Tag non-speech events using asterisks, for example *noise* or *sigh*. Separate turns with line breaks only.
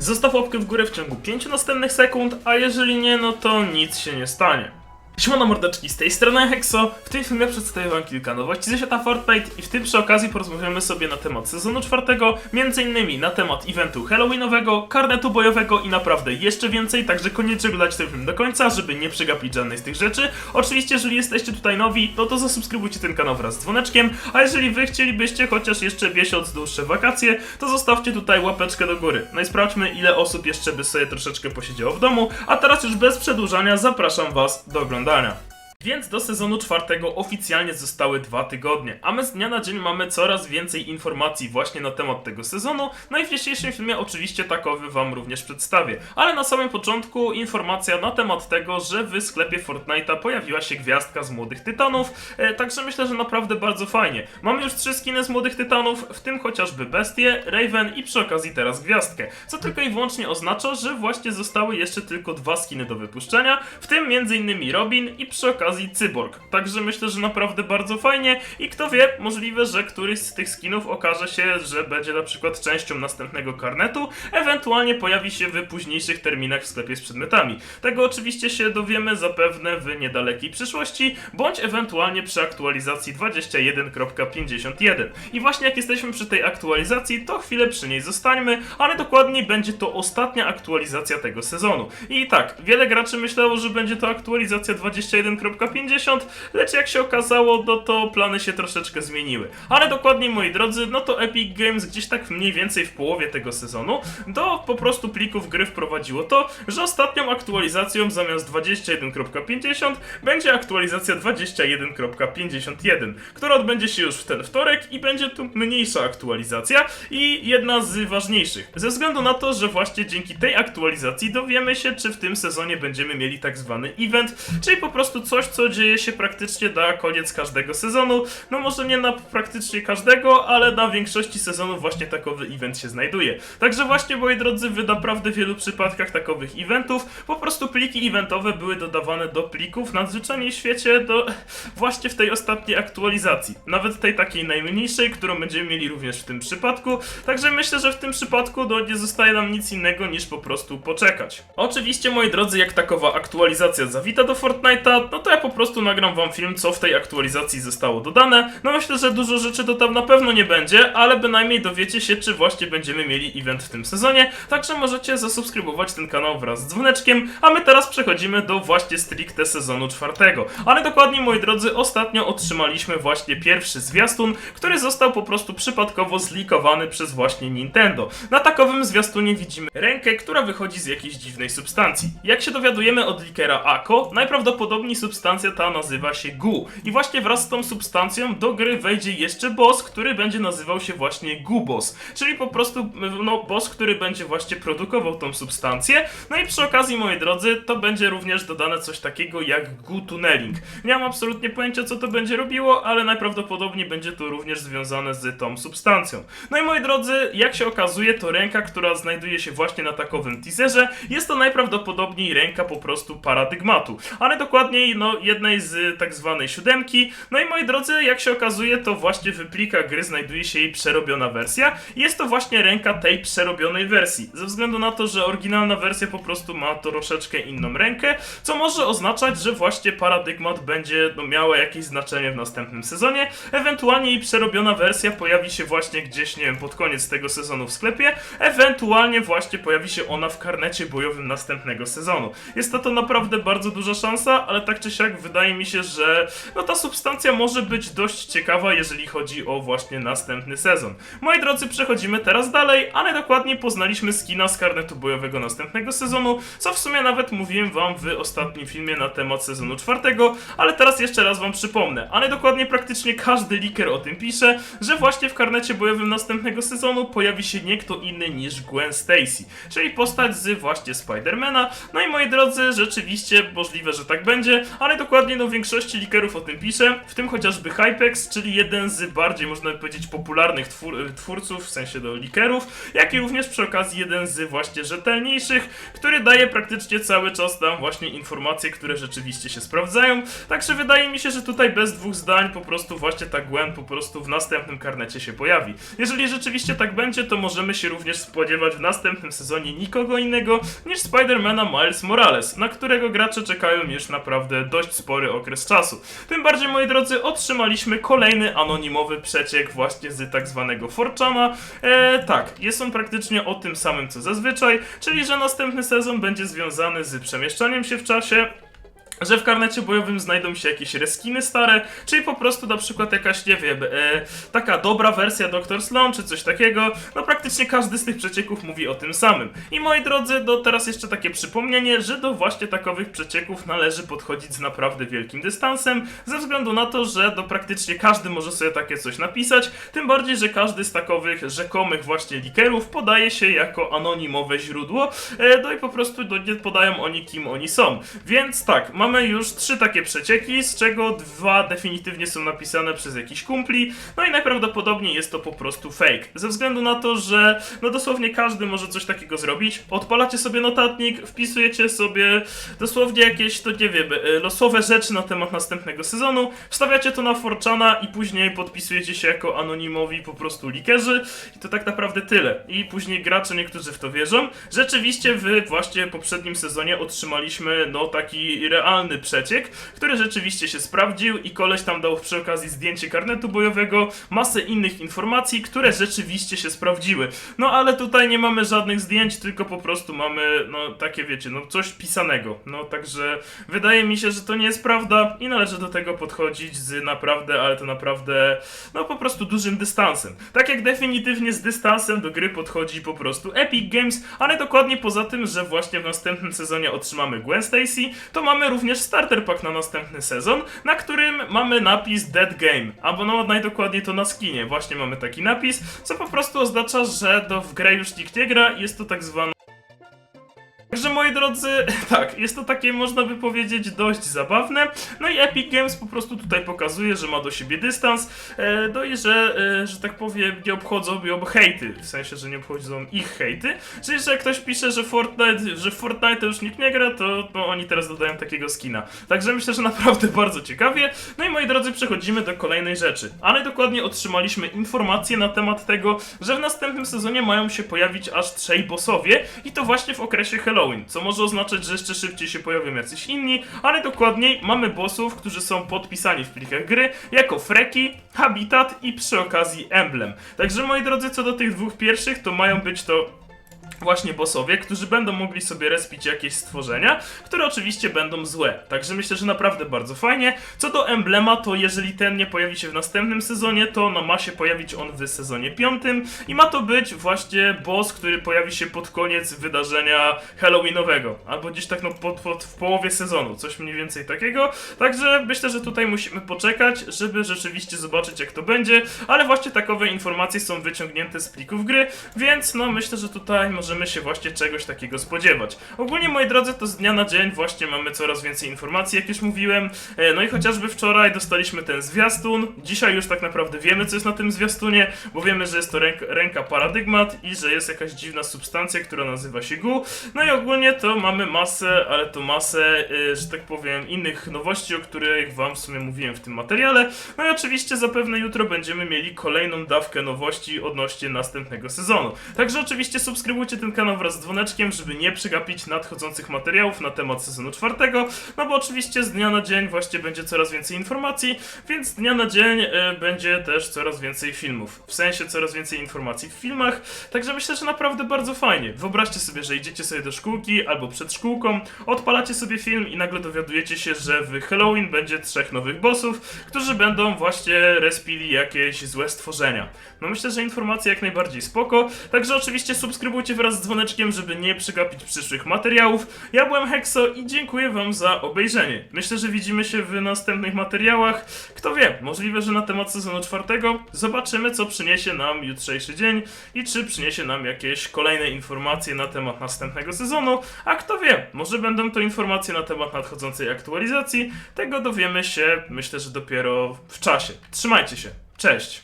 Zostaw łapkę w górę w ciągu 5 następnych sekund, a jeżeli nie, no to nic się nie stanie. Siemano mordeczki, z tej strony Hexo. W tym filmie przedstawię wam kilka nowości ze świata Fortnite i w tym przy okazji porozmawiamy sobie na temat sezonu czwartego, między innymi na temat eventu halloweenowego, karnetu bojowego i naprawdę jeszcze więcej, także koniecznie oglądajcie ten film do końca, żeby nie przegapić żadnej z tych rzeczy. Oczywiście, jeżeli jesteście tutaj nowi, no to zasubskrybujcie ten kanał wraz z dzwoneczkiem, a jeżeli wy chcielibyście chociaż jeszcze miesiąc dłuższe wakacje, to zostawcie tutaj łapeczkę do góry. No i sprawdźmy, ile osób jeszcze by sobie troszeczkę posiedziało w domu, a teraz już bez przedłużania zapraszam was do oglądania. Dana. Więc do sezonu czwartego oficjalnie zostały dwa tygodnie, a my z dnia na dzień mamy coraz więcej informacji właśnie na temat tego sezonu, no i w dzisiejszym filmie oczywiście takowy wam również przedstawię. Ale na samym początku informacja na temat tego, że w sklepie Fortnite'a pojawiła się gwiazdka z Młodych Tytanów, e, także myślę, że naprawdę bardzo fajnie. Mamy już trzy skiny z Młodych Tytanów, w tym chociażby Bestię, Raven i przy okazji teraz gwiazdkę, co tylko i wyłącznie oznacza, że właśnie zostały jeszcze tylko dwa skiny do wypuszczenia, w tym m.in. Robin i przy okazji Cyborg. Także myślę, że naprawdę bardzo fajnie i kto wie, możliwe, że któryś z tych skinów okaże się, że będzie na przykład częścią następnego karnetu, ewentualnie pojawi się w późniejszych terminach w sklepie z przedmiotami. Tego oczywiście się dowiemy zapewne w niedalekiej przyszłości, bądź ewentualnie przy aktualizacji 21.51. I właśnie jak jesteśmy przy tej aktualizacji, to chwilę przy niej zostańmy, ale dokładniej będzie to ostatnia aktualizacja tego sezonu. I tak, wiele graczy myślało, że będzie to aktualizacja 21.50, lecz jak się okazało, no to plany się troszeczkę zmieniły. Ale dokładniej, moi drodzy, no to Epic Games gdzieś tak mniej więcej w połowie tego sezonu do po prostu plików gry wprowadziło to, że ostatnią aktualizacją zamiast 21.50 będzie aktualizacja 21.51, która odbędzie się już w ten wtorek i będzie tu mniejsza aktualizacja i jedna z ważniejszych. Ze względu na to, że właśnie dzięki tej aktualizacji dowiemy się, czy w tym sezonie będziemy mieli tak zwany event, czyli po prostu coś, co dzieje się praktycznie na koniec każdego sezonu. No może nie na praktycznie każdego, ale na większości sezonów właśnie takowy event się znajduje. Także właśnie, moi drodzy, w naprawdę wielu przypadkach takowych eventów po prostu pliki eventowe były dodawane do plików nadzwyczajnie w świecie do właśnie w tej ostatniej aktualizacji. Nawet tej takiej najmniejszej, którą będziemy mieli również w tym przypadku. Także myślę, że w tym przypadku no, nie zostaje nam nic innego niż po prostu poczekać. Oczywiście, moi drodzy, jak takowa aktualizacja zawita do Fortnite'a, no to ja po prostu nagram wam film, co w tej aktualizacji zostało dodane. No myślę, że dużo rzeczy to tam na pewno nie będzie, ale bynajmniej dowiecie się, czy właśnie będziemy mieli event w tym sezonie. Także możecie zasubskrybować ten kanał wraz z dzwoneczkiem, a my teraz przechodzimy do właśnie stricte sezonu czwartego. Ale dokładnie, moi drodzy, ostatnio otrzymaliśmy właśnie pierwszy zwiastun, który został po prostu przypadkowo zlikowany przez właśnie Nintendo. Na takowym zwiastunie widzimy rękę, która wychodzi z jakiejś dziwnej substancji. Jak się dowiadujemy od likera Ako, najprawdopodobniej substancja ta nazywa się Gu. I właśnie wraz z tą substancją do gry wejdzie jeszcze boss, który będzie nazywał się właśnie Gu Boss. Czyli po prostu, no, boss, który będzie właśnie produkował tą substancję. No i przy okazji, moi drodzy, to będzie również dodane coś takiego jak Gu Tunneling. Nie mam absolutnie pojęcia, co to będzie robiło, ale najprawdopodobniej będzie to również związane z tą substancją. No i moi drodzy, jak się okazuje, to ręka, która znajduje się właśnie na takowym teaserze, jest to najprawdopodobniej ręka po prostu paradygmatu, ale dokładniej, no, jednej z tak zwanej siódemki. No i moi drodzy, jak się okazuje, to właśnie w plikach gry znajduje się jej przerobiona wersja. Jest to właśnie ręka tej przerobionej wersji, ze względu na to, że oryginalna wersja po prostu ma troszeczkę inną rękę, co może oznaczać, że właśnie paradygmat będzie no, miała jakieś znaczenie w następnym sezonie. Ewentualnie jej przerobiona wersja pojawi się właśnie gdzieś, nie wiem, pod koniec tego sezonu w sklepie. Ewentualnie właśnie pojawi się ona w karnecie bojowym następnego sezonu. Jest to to naprawdę bardzo duża szansa, ale tak czy siak wydaje mi się, że no ta substancja może być dość ciekawa, jeżeli chodzi o właśnie następny sezon. Moi drodzy, przechodzimy teraz dalej, ale dokładnie poznaliśmy skina z karnetu bojowego następnego sezonu, co w sumie nawet mówiłem wam w ostatnim filmie na temat sezonu czwartego, ale teraz jeszcze raz wam przypomnę, ale dokładnie praktycznie każdy leaker o tym pisze, że właśnie w karnecie bojowym następnego sezonu pojawi się nie kto inny niż Gwen Stacy, czyli postać z właśnie Spidermana. No i moi drodzy, rzeczywiście możliwe, że tak będzie, ale ale dokładnie no większości likerów o tym pisze, w tym chociażby Hypex, czyli jeden z bardziej, można powiedzieć, popularnych twór, twórców, w sensie do likerów, jak i również przy okazji jeden z właśnie rzetelniejszych, który daje praktycznie cały czas tam właśnie informacje, które rzeczywiście się sprawdzają, także wydaje mi się, że tutaj bez dwóch zdań po prostu właśnie ta Gwen po prostu w następnym karnecie się pojawi. Jeżeli rzeczywiście tak będzie, to możemy się również spodziewać w następnym sezonie nikogo innego niż Spidermana Miles Morales, na którego gracze czekają już naprawdę dość spory okres czasu. Tym bardziej, moi drodzy, otrzymaliśmy kolejny anonimowy przeciek właśnie z tak zwanego Forchana. E, tak, jest on praktycznie o tym samym co zazwyczaj, czyli że następny sezon będzie związany z przemieszczaniem się w czasie, że w karnecie bojowym znajdą się jakieś reskiny stare, czyli po prostu na przykład jakaś, nie wiem, e, taka dobra wersja Dr. Sloan, czy coś takiego. No praktycznie każdy z tych przecieków mówi o tym samym. I moi drodzy, do teraz jeszcze takie przypomnienie, że do właśnie takowych przecieków należy podchodzić z naprawdę wielkim dystansem, ze względu na to, że do praktycznie każdy może sobie takie coś napisać, tym bardziej, że każdy z takowych rzekomych właśnie likerów podaje się jako anonimowe źródło, e, no i po prostu do, nie podają oni kim oni są. Więc tak, mamy już trzy takie przecieki, z czego dwa definitywnie są napisane przez jakiś kumpli, no i najprawdopodobniej jest to po prostu fake. Ze względu na to, że no dosłownie każdy może coś takiego zrobić. Odpalacie sobie notatnik, wpisujecie sobie dosłownie jakieś, to nie wiem, e, losowe rzeczy na temat następnego sezonu, wstawiacie to na Forczana i później podpisujecie się jako anonimowi po prostu likerzy i to tak naprawdę tyle. I później gracze niektórzy w to wierzą. Rzeczywiście w właśnie poprzednim sezonie otrzymaliśmy no taki realny przeciek, który rzeczywiście się sprawdził i koleś tam dał przy okazji zdjęcie karnetu bojowego, masę innych informacji, które rzeczywiście się sprawdziły. No ale tutaj nie mamy żadnych zdjęć, tylko po prostu mamy no takie wiecie, no coś pisanego. No także wydaje mi się, że to nie jest prawda i należy do tego podchodzić z naprawdę, ale to naprawdę no po prostu dużym dystansem. Tak jak definitywnie z dystansem do gry podchodzi po prostu Epic Games, ale dokładnie poza tym, że właśnie w następnym sezonie otrzymamy Gwen Stacy, to mamy również starter pack na następny sezon, na którym mamy napis Dead Game, albo no najdokładniej to na skinie, właśnie mamy taki napis, co po prostu oznacza, że do w grę już nikt nie gra, jest to tak zwane Także moi drodzy, *laughs* tak, jest to takie, można by powiedzieć, dość zabawne. No i Epic Games po prostu tutaj pokazuje, że ma do siebie dystans, e, no i że, e, że tak powiem, nie obchodzą ją hejty, w sensie, że nie obchodzą ich hejty. Czyli, że jak ktoś pisze, że Fortnite, że Fortnite już nikt nie gra, to no, oni teraz dodają takiego skina. Także myślę, że naprawdę *laughs* bardzo ciekawie. No i moi drodzy, przechodzimy do kolejnej rzeczy. Ale dokładnie otrzymaliśmy informacje na temat tego, że w następnym sezonie mają się pojawić aż trzej bossowie i to właśnie w okresie Halloween, co może oznaczać, że jeszcze szybciej się pojawią jacyś inni, ale dokładniej mamy bossów, którzy są podpisani w plikach gry jako Freki, Habitat i przy okazji Emblem. Także moi drodzy, co do tych dwóch pierwszych, to mają być to właśnie bossowie, którzy będą mogli sobie respić jakieś stworzenia, które oczywiście będą złe. Także myślę, że naprawdę bardzo fajnie. Co do emblema, to jeżeli ten nie pojawi się w następnym sezonie, to no ma się pojawić on w sezonie piątym i ma to być właśnie boss, który pojawi się pod koniec wydarzenia Halloweenowego, albo gdzieś tak no pod, pod, w połowie sezonu, coś mniej więcej takiego. Także myślę, że tutaj musimy poczekać, żeby rzeczywiście zobaczyć jak to będzie, ale właśnie takowe informacje są wyciągnięte z plików gry, więc no myślę, że tutaj możemy się właśnie czegoś takiego spodziewać. Ogólnie, moi drodzy, to z dnia na dzień właśnie mamy coraz więcej informacji, jak już mówiłem. E, No i chociażby wczoraj dostaliśmy ten zwiastun. Dzisiaj już tak naprawdę wiemy, co jest na tym zwiastunie, bo wiemy, że jest to ręka, ręka paradygmat i że jest jakaś dziwna substancja, która nazywa się GU. No i ogólnie to mamy masę, ale to masę, e, że tak powiem, innych nowości, o których wam w sumie mówiłem w tym materiale. No i oczywiście zapewne jutro będziemy mieli kolejną dawkę nowości odnośnie następnego sezonu. Także oczywiście subskrybujcie ten kanał wraz z dzwoneczkiem, żeby nie przegapić nadchodzących materiałów na temat sezonu czwartego, no bo oczywiście z dnia na dzień właśnie będzie coraz więcej informacji, więc z dnia na dzień e, będzie też coraz więcej filmów. W sensie coraz więcej informacji w filmach, także myślę, że naprawdę bardzo fajnie. Wyobraźcie sobie, że idziecie sobie do szkółki albo przed szkółką, odpalacie sobie film i nagle dowiadujecie się, że w Halloween będzie trzech nowych bossów, którzy będą właśnie respili jakieś złe stworzenia. No myślę, że informacje jak najbardziej spoko, także oczywiście subskrybujcie wraz wraz z dzwoneczkiem, żeby nie przegapić przyszłych materiałów. Ja byłem Hexo i dziękuję wam za obejrzenie. Myślę, że widzimy się w następnych materiałach. Kto wie, możliwe, że na temat sezonu czwartego zobaczymy, co przyniesie nam jutrzejszy dzień i czy przyniesie nam jakieś kolejne informacje na temat następnego sezonu, a kto wie, może będą to informacje na temat nadchodzącej aktualizacji. Tego dowiemy się, myślę, że dopiero w czasie. Trzymajcie się. Cześć!